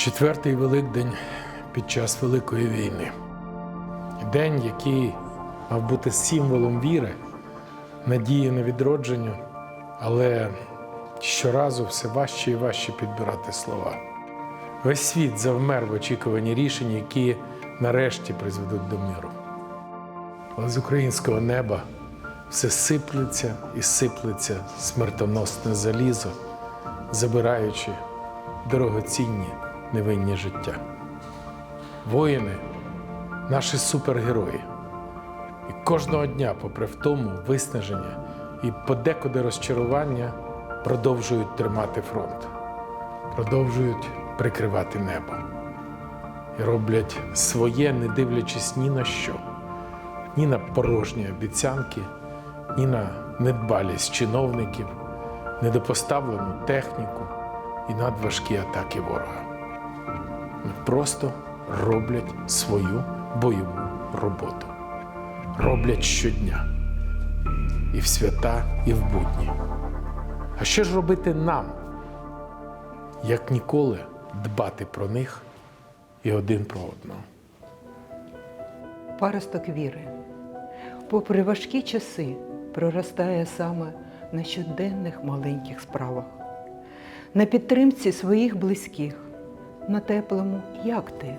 Четвертий Великдень під час Великої війни. День, який мав бути символом віри, надії на відродження, але щоразу все важче і важче підбирати слова. Весь світ завмер в очікуванні рішень, які нарешті призведуть до миру. Але з українського неба все сиплеться і сиплеться смертоносне залізо, забираючи дорогоцінні невинні життя. Воїни наші супергерої. І кожного дня, попри втому, виснаження і подекуди розчарування, продовжують тримати фронт, продовжують прикривати небо і роблять своє, не дивлячись ні на що, ні на порожні обіцянки, ні на недбалість чиновників, недопоставлену техніку і надважкі атаки ворога. Просто роблять свою бойову роботу. Роблять щодня. І в свята, і в будні. А що ж робити нам, як ніколи дбати про них і один про одного? Паросток віри, попри важкі часи, проростає саме на щоденних маленьких справах, на підтримці своїх близьких, на теплому як ти,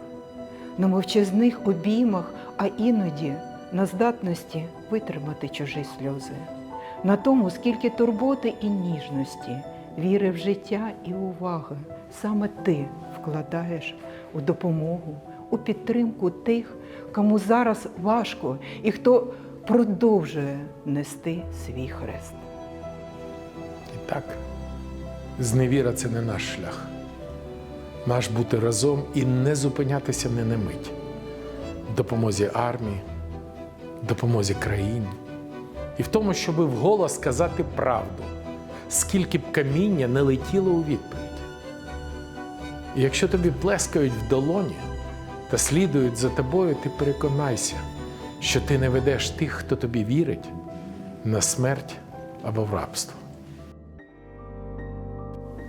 на мовчазних обіймах, а іноді на здатності витримати чужі сльози, на тому, скільки турботи і ніжності, віри в життя і уваги саме ти вкладаєш у допомогу, у підтримку тих, кому зараз важко і хто продовжує нести свій хрест. І так, зневіра це не наш шлях. Наш бути разом і не зупинятися не на мить. Допомозі армії, допомозі країні. І в тому, щоб вголос сказати правду, скільки б каміння не летіло у відповідь. І якщо тобі плескають в долоні та слідують за тобою, ти переконайся, що ти не ведеш тих, хто тобі вірить, на смерть або в рабство.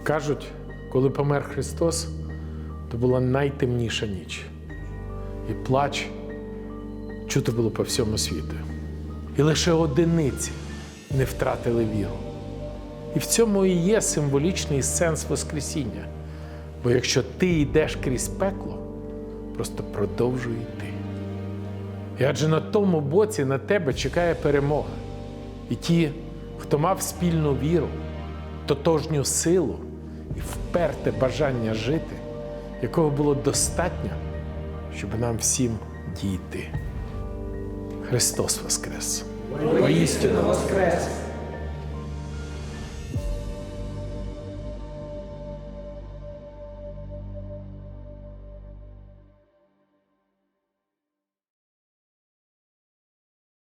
Кажуть, коли помер Христос, то була найтемніша ніч, і плач чути було по всьому світу. І лише одиниці не втратили віру. І в цьому і є символічний сенс Воскресіння. Бо якщо ти йдеш крізь пекло, просто продовжуй йти. І адже на тому боці на тебе чекає перемога. І ті, хто мав спільну віру, тотожню силу і вперте бажання жити, якого було достатньо, щоб нам всім дійти. Христос Воскрес! Воістину воскрес!